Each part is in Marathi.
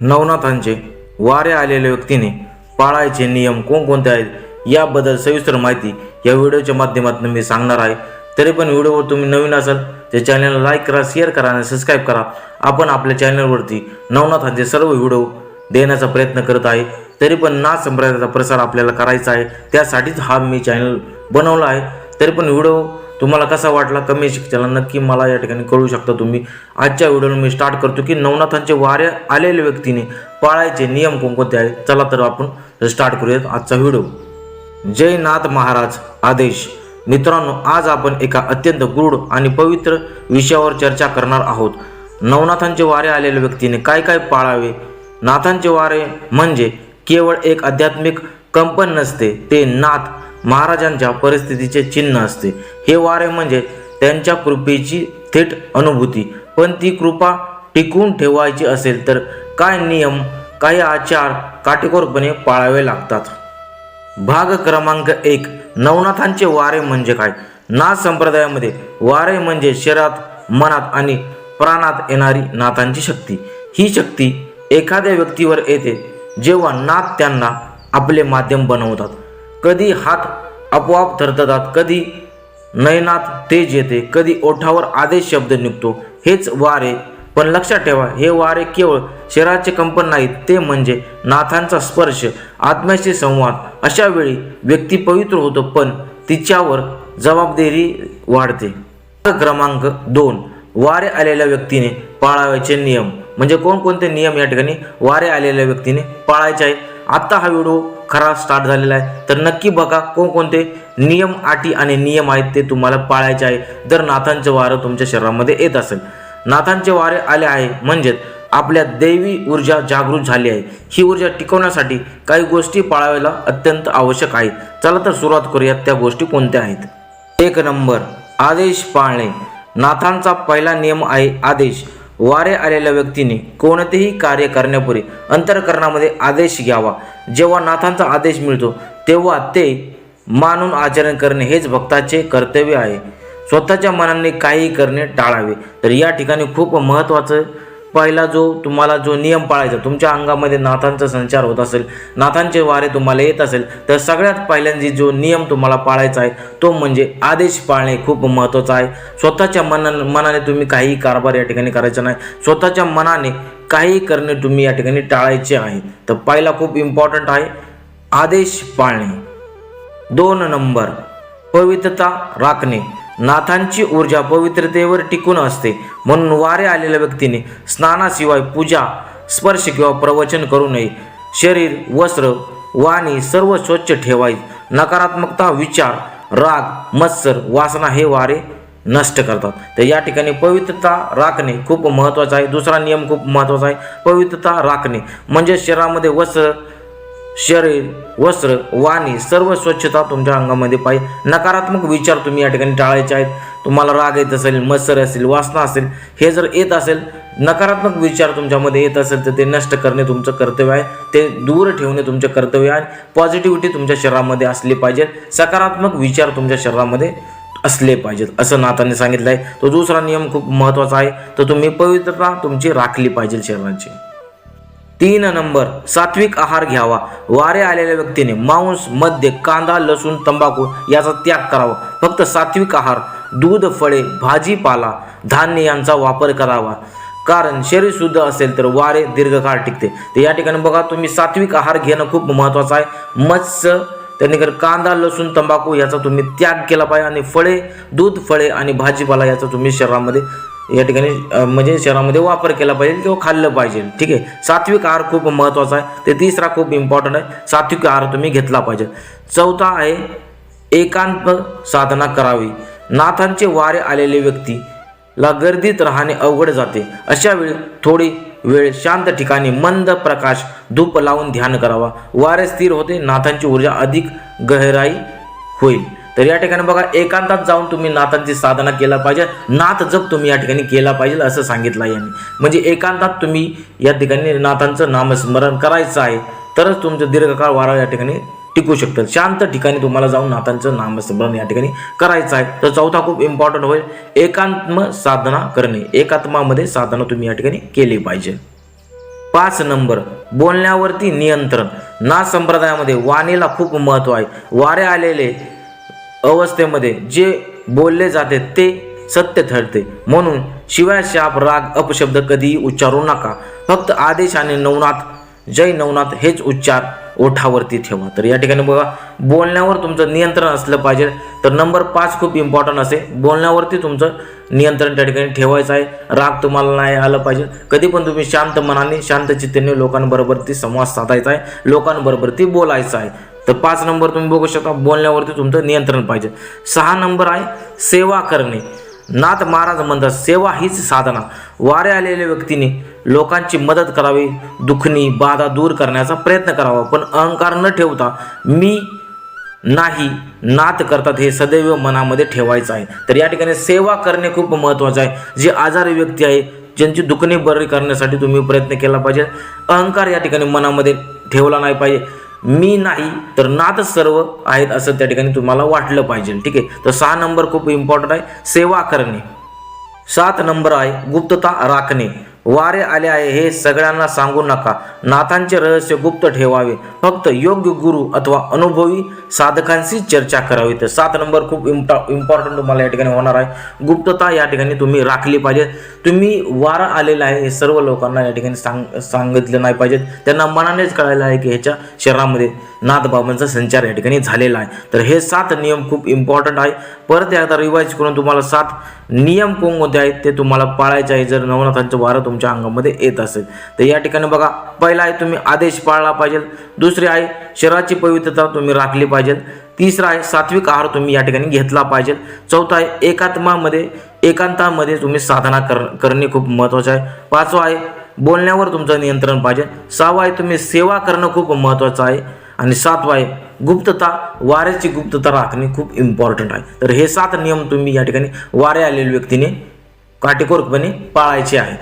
नवनाथांचे वारे आलेल्या व्यक्तीने पाळायचे नियम कोणकोणते आहेत याबद्दल सविस्तर माहिती या व्हिडिओच्या माध्यमातून मी सांगणार आहे. तरी पण व्हिडिओवर तुम्ही नवीन असाल तर चॅनलला लाईक करा शेअर करा आणि सबस्क्राईब करा. आपण आपल्या चॅनलवरती नवनाथांचे सर्व व्हिडिओ देण्याचा प्रयत्न करत आहे. तरी पण नाथ संप्रदायाचा प्रसार आपल्याला करायचा आहे. त्यासाठीच हा मी चॅनल बनवला आहे. तरी पण व्हिडिओ तुम्हाला कसा वाटला कमी शिक्षणाला? नक्की मला या ठिकाणी कळू शकता तुम्ही. आजच्या व्हिडिओला मी स्टार्ट करतो की नवनाथांचे वारे आलेल्या व्यक्तीने पाळायचे नियम कोणकोणते आहेत? चला तर आपण स्टार्ट करूयात आजचा व्हिडिओ. जय नाथ महाराज आदेश. मित्रांनो आज आपण एका अत्यंत गूढ आणि पवित्र विषयावर चर्चा करणार आहोत. नवनाथांचे वारे आलेल्या व्यक्तीने काय काय पाळावे? नाथांचे वारे म्हणजे केवळ एक आध्यात्मिक कंपन नसते ते नाथ. महाराजांच्या परिस्थितीचे चिन्ह असते. हे वारे म्हणजे त्यांच्या कृपेची थेट अनुभूती. पण ती कृपा टिकवून ठेवायची असेल तर काय नियम काही आचार काटेकोरपणे पाळावे लागतात? भाग क्रमांक एक नवनाथांचे वारे म्हणजे काय? नाथ संप्रदायामध्ये वारे म्हणजे शरीरात मनात आणि प्राणात येणारी नाथांची शक्ती. ही शक्ती एखाद्या व्यक्तीवर येते जेव्हा नाथ त्यांना आपले माध्यम बनवतात. कधी हात आपोआप थरथरतात कधी नयनात तेज येते कधी ओठावर आदेश शब्द निघतो हेच वारे. पण लक्षात ठेवा हे वारे केवळ शरीराचे कंपन नाहीत ते म्हणजे नाथांचा स्पर्श आत्म्याशी संवाद. अशा वेळी व्यक्ती पवित्र होतो पण तिच्यावर जबाबदारी वाढते. क्रमांक दोन. वारे आलेल्या व्यक्तीने पाळावयाचे नियम. म्हणजे कोणकोणते नियम या ठिकाणी? वारे आलेल्या व्यक्तीने पाळायचे आहे आत्ता हा व्हिडिओ खरा स्टार्ट झालेला आहे. तर नक्की बघा कोणकोणते नियम अटी आणि नियम आहेत ते तुम्हाला पाळायचे आहे. जर नाथांचे वारं तुमच्या शरीरामध्ये येत असेल. नाथांचे वारे आले आहे म्हणजेच आपल्या दैवी ऊर्जा जागृत झाली आहे. ही ऊर्जा टिकवण्यासाठी काही गोष्टी पाळायला अत्यंत आवश्यक आहे चला तर सुरुवात करूयात त्या गोष्टी कोणत्या आहेत. एक नंबर आदेश पाळणे. नाथांचा पहिला नियम आहे आदेश. वारे आलेल्या व्यक्तीने कोणतेही कार्य करण्यापूर्वी अंतरकरणामध्ये आदेश घ्यावा. जेव्हा नाथांचा आदेश मिळतो तेव्हा ते मानून आचरण करणे हेच भक्ताचे कर्तव्य आहे. स्वतःच्या मनाने काही करणे टाळावे. तर या ठिकाणी खूप महत्त्वाचं पहिला जो तुम्हाला जो नियम पाळायचा तुमच्या अंगामध्ये नाथांचा संचार होत असेल नाथांचे वारे तुम्हाला येत असेल तर सगळ्यात पहिल्यांदा जो नियम तुम्हाला पाळायचा आहे तो म्हणजे आदेश पाळणे खूप महत्त्वाचा आहे. स्वतःच्या मना मनाने तुम्ही काही कारभार या ठिकाणी करायचा नाही. स्वतःच्या मनाने काही करणे तुम्ही या ठिकाणी टाळायचे आहे. तर पहिला खूप इम्पॉर्टंट आहे आदेश पाळणे. दोन नंबर पवित्रता राखणे. नाथांची ऊर्जा पवित्रतेवर टिकून असते. म्हणून वारे आलेल्या व्यक्तीने स्नानाशिवाय पूजा स्पर्श किंवा प्रवचन करू नये. शरीर वस्त्र वाणी सर्व स्वच्छ ठेवायचे. नकारात्मकता विचार राग मत्सर वासना हे वारे नष्ट करतात. तर या ठिकाणी पवित्रता राखणे खूप महत्त्वाचं आहे. दुसरा नियम खूप महत्त्वाचा आहे. पवित्रता राखणे. म्हणजे शरीरामध्ये वस्त्र शरीर वस्त्र वाणी सर्व स्वच्छता तुमच्या अंगामध्ये पाहिजे नकारात्मक विचार तुम्ही या ठिकाणी टाळायचे आहेत. तुम्हाला राग येत असेल मत्सर असेल वासना असेल हे जर येत असेल नकारात्मक विचार तुमच्यामध्ये येत असेल तर ते नष्ट करणे तुमचं कर्तव्य आहे. ते दूर ठेवणे तुमचं कर्तव्य आहे. पॉझिटिव्हिटी तुमच्या शरीरामध्ये असली पाहिजे. सकारात्मक विचार तुमच्या शरीरामध्ये असले पाहिजेत असं नाताने सांगितलं आहे तो दुसरा नियम खूप महत्त्वाचा आहे. तर तुम्ही पवित्रता तुमची राखली पाहिजे शरीराची. तीन नंबर सात्विक आहार घ्यावा. वारे आलेल्या व्यक्तीने मांस मद्य कांदा लसूण तंबाखू याचा त्याग करावा. फक्त सात्विक आहार दूध फळे भाजीपाला धान्य यांचा वापर करावा. कारण शरीर शुद्ध असेल तर वारे दीर्घकाळ टिकते. तर या ठिकाणी बघा तुम्ही सात्विक आहार घेणं खूप महत्त्वाचं आहे. मत्स्य त्यानंतर कांदा लसूण तंबाखू याचा तुम्ही त्याग केला पाहिजे. आणि फळे दूध फळे आणि भाजीपाला याचा तुम्ही शरीरामध्ये या ठिकाणी म्हणजे शरीरामध्ये वापर केला पाहिजे किंवा खाल्लं पाहिजे. ठीक आहे? सात्विक आहार खूप महत्त्वाचा आहे. ते तिसरा खूप इम्पॉर्टंट आहे. सात्विक आहार तुम्ही घेतला पाहिजे. चौथा आहे एकांत साधना करावी. नाथांचे वारे आलेले व्यक्तीला गर्दीत राहणे अवघड जाते. अशा वेळी थोडी वेळ शांत ठिकाणी मंद प्रकाश धूप लावून ध्यान करावा. वारे स्थिर होते नाथांची ऊर्जा अधिक गहराई होईल. तर या ठिकाणी बघा एकांतात जाऊन तुम्ही नाथांची साधना केला पाहिजे. नाथ जप तुम्ही या ठिकाणी केला पाहिजे असं सांगितलं यांनी. म्हणजे एकांतात तुम्ही या ठिकाणी नाथांचं नामस्मरण करायचं आहे तरच तुमचं दीर्घकाळ वारा या ठिकाणी टिकू शकतात शांत ठिकाणी तुम्हाला जाऊन नाथांचं नामस्मरण या ठिकाणी करायचं आहे. तर चौथा खूप इम्पॉर्टंट होईल एकात्म साधना करणे. एकात्मामध्ये साधना तुम्ही या ठिकाणी केली पाहिजे. पाच नंबर बोलण्यावरती नियंत्रण. नाथ संप्रदायामध्ये वाणीला खूप महत्त्व आहे. वारे आलेले अवस्थेमध्ये जे बोलले जाते ते सत्य ठरते. म्हणून शिवाय शाप राग अपशब्द कधीही उच्चारू नका. फक्त आदेश आणि नवनाथ जय नवनाथ हेच उच्चार ओठावरती ठेवा. तर या ठिकाणी बघा बोलण्यावर तुमचं नियंत्रण असलं पाहिजे. तर नंबर पाच खूप इम्पॉर्टंट असे. बोलण्यावरती तुमचं नियंत्रण त्या ठिकाणी ठेवायचं आहे. राग तुम्हाला नाही आलं पाहिजे. कधी पण तुम्ही शांत मनाने शांत चित्तेने लोकांबरोबर ती संवाद साधायचा आहे. लोकांबरोबर ती बोलायचं आहे. तर पाच नंबर तुम्ही बघू शकता बोलण्यावरती तुमचं नियंत्रण पाहिजे. सहा नंबर आहे सेवा करणे. नाथ महाराज म्हणतात सेवा हीच साधना. वारे आलेल्या व्यक्तीने लोकांची मदत करावी दुखणी बाधा दूर करण्याचा प्रयत्न करावा. पण अहंकार न ठेवता मी नाही नात करतात हे सदैव मनामध्ये ठेवायचं आहे. तर या ठिकाणी सेवा करणे खूप महत्त्वाचं आहे. जे आजारी व्यक्ती आहे ज्यांची दुखणी बरी करण्यासाठी तुम्ही प्रयत्न केला पाहिजे. अहंकार या ठिकाणी मनामध्ये ठेवला नाही पाहिजे. मी नाही तर नाद सर्व आहेत असं त्या ठिकाणी तुम्हाला वाटलं पाहिजे. ठीक आहे? तर सहा नंबर खूप इम्पॉर्टंट आहे. सेवा करणे. सात नंबर आहे गुप्तता राखणे. वारे आले आहे हे सगळ्यांना सांगू नका. नाथांचे रहस्य गुप्त ठेवावे. फक्त योग्य गुरु अथवा अनुभवी साधकांशी चर्चा करावी. तर सात नंबर खूप इम्पॉ इम्पॉर्टंट तुम्हाला या ठिकाणी होणार आहे. गुप्तता या ठिकाणी तुम्ही राखली पाहिजे तुम्ही वारा आलेला आहे हे सर्व लोकांना या ठिकाणी सांग सांगितलं नाही पाहिजे त्यांना मनानेच कळायला आहे की ह्याच्या शरीरामध्ये नाथबाबांचा संचार या ठिकाणी झालेला आहे. तर हे सात नियम खूप इम्पॉर्टंट आहे. परत एकदा रिवाईज करून तुम्हाला सात नियम कोणकोणते आहेत ते तुम्हाला पाळायचे आहे. जर नवनाथांचं वारं तुमच्या अंगामध्ये येत असेल. तर या ठिकाणी बघा पहिला आहे तुम्ही आदेश पाळला पाहिजे. दुसरी आहे शरीराची पवित्रता तुम्ही राखली पाहिजे. तिसरा आहे सात्विक आहार तुम्ही या ठिकाणी घेतला पाहिजे. चौथा आहे एकात्मामध्ये एकांतामध्ये तुम्ही साधना कर करणे खूप महत्त्वाचं आहे. पाचवा आहे बोलण्यावर तुमचं नियंत्रण पाहिजे. सहावा आहे तुम्ही सेवा करणं खूप महत्त्वाचं आहे. आणि सातवा आहे गुप्तता वाऱ्याची गुप्तता राखणे खूप इम्पॉर्टंट आहे. तर हे सात नियम तुम्ही या ठिकाणी वारे आलेल्या व्यक्तीने काटेकोरपणे पाळायचे आहेत.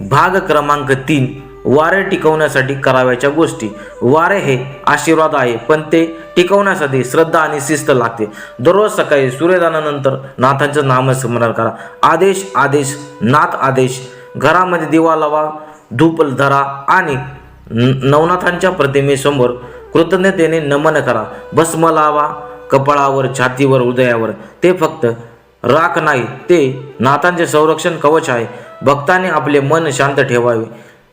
भाग क्रमांक तीन वारे टिकवण्यासाठी करावयाच्या गोष्टी. वारे हे आशीर्वाद आहे पण ते टिकवण्यासाठी श्रद्धा आणि शिस्त लागते. दररोज सकाळी सूर्यदानानंतर नाथांचं नामस्मरण करा. आदेश आदेश नाथ आदेश. घरामध्ये दिवा लावा धूप धरा आणि न- नवनाथांच्या प्रतिमेसमोर कृतज्ञतेने नमन करा. भस्म लावा कपाळावर छातीवर हृदयावर. ते फक्त राख नाही ते नाथांचे संरक्षण कवच आहे. भक्ताने आपले मन शांत ठेवावे.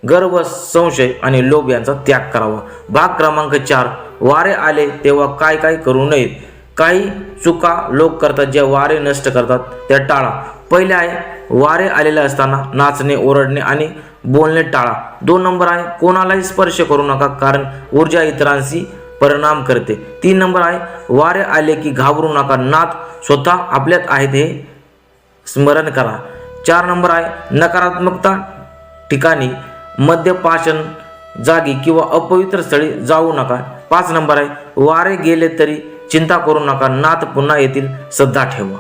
गर्व संशय आणि लोभ यांचा त्याग करावा. भाग क्रमांक चार वारे आले तेव्हा काय काय करू नयेत काही चुका लोक करतात ज्या वारे नष्ट करतात त्या टाळा. पहिले आहे वारे आलेले असताना नाचणे ओरडणे आणि बोलणे टाळा. दोन नंबर आहे कोणालाही स्पर्श करू नका कारण ऊर्जा इतरांशी परिणाम करते. तीन नंबर आहे वारे आले की घाबरू नका. नाथ स्वतः आपल्यात आहेत हे स्मरण करा. चार नंबर आहे. नकारात्मकता ठिकाणी मद्यपाशन जागी किंवा अपवित्र स्थळी जाऊ नका. पाच नंबर आहे. वारे गेले तरी चिंता करू नका. नाथ पुन्हा येतील. श्रद्धा ठेवा.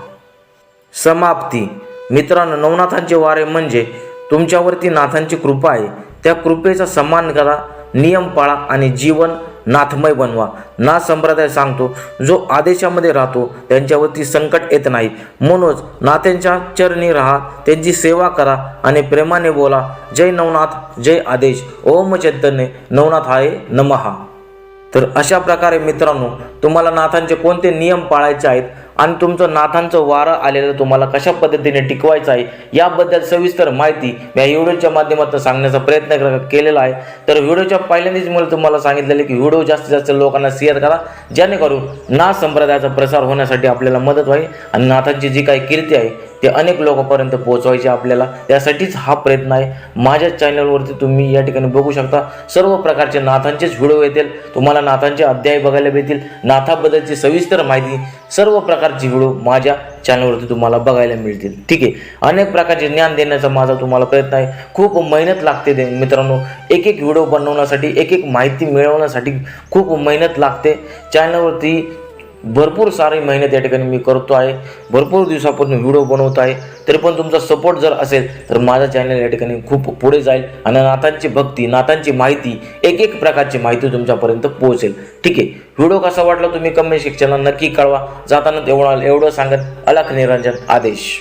समाप्ती. मित्रांनो नवनाथांचे वारे म्हणजे तुमच्यावरती नाथांची कृपा आहे. त्या कृपेचा सन्मान करा नियम पाळा आणि जीवन नाथमय बनवा. नाथ संप्रदाय सांगतो जो आदेशामध्ये राहतो त्यांच्यावरती संकट येत नाही. म्हणूनच नात्यांच्या चरणी राहा त्यांची सेवा करा आणि प्रेमाने बोला जय नवनाथ जय आदेश ओम चैतन्य नवनाथ आहे नमहा तर अशा प्रकारे मित्रांनो तुम्हाला नाथांचे कोणते नियम पाळायचे आहेत आणि तुमचं नाथांचं वारं आलेलं तुम्हाला कशा पद्धतीने टिकवायचं आहे याबद्दल सविस्तर माहिती मी या व्हिडिओच्या माध्यमातून सांगण्याचा प्रयत्न कर- केलेला आहे. तर व्हिडिओच्या पहिल्यांदाच मला तुम्हाला सांगितलेलं की व्हिडिओ जास्तीत जास्त लोकांना शेअर करा जेणेकरून नाथ संप्रदायाचा प्रसार होण्यासाठी आपल्याला मदत व्हावी आणि नाथांची जी काही कीर्ती आहे ते अनेक लोकांपर्यंत पोहोचवायचे आपल्याला. त्यासाठीच हा प्रयत्न आहे. माझ्या चॅनलवरती तुम्ही या ठिकाणी बघू शकता. सर्व प्रकारचे नाथांचेच व्हिडिओ येतील. तुम्हाला नाथांचे अध्याय बघायला मिळतील नाथाबद्दलची सविस्तर माहिती सर्व प्रकारची व्हिडिओ माझ्या चॅनलवरती तुम्हाला बघायला मिळतील. ठीक आहे. अनेक प्रकारचे ज्ञान देण्याचा माझा तुम्हाला प्रयत्न आहे. खूप मेहनत लागते ते मित्रांनो. एक एक व्हिडिओ बनवण्यासाठी एक एक माहिती मिळवण्यासाठी खूप मेहनत लागते. चॅनलवरती भरपूर सारी मेहनत या ठिकाणी मी करतो आहे. भरपूर दिवसापासून व्हिडिओ बनवत आहे. तरी पण तुमचा सपोर्ट जर असेल तर माझा चॅनल या ठिकाणी खूप पुढे जाईल आणि नाथांची भक्ती नाथांची माहिती एक एक प्रकारची माहिती तुमच्यापर्यंत पोहोचेल. ठीक आहे? व्हिडिओ कसा वाटला तुम्ही कमेंट सेक्शनला नक्की कळवा. जाताना तेवढा एवढं सांगत अलख निरंजन आदेश.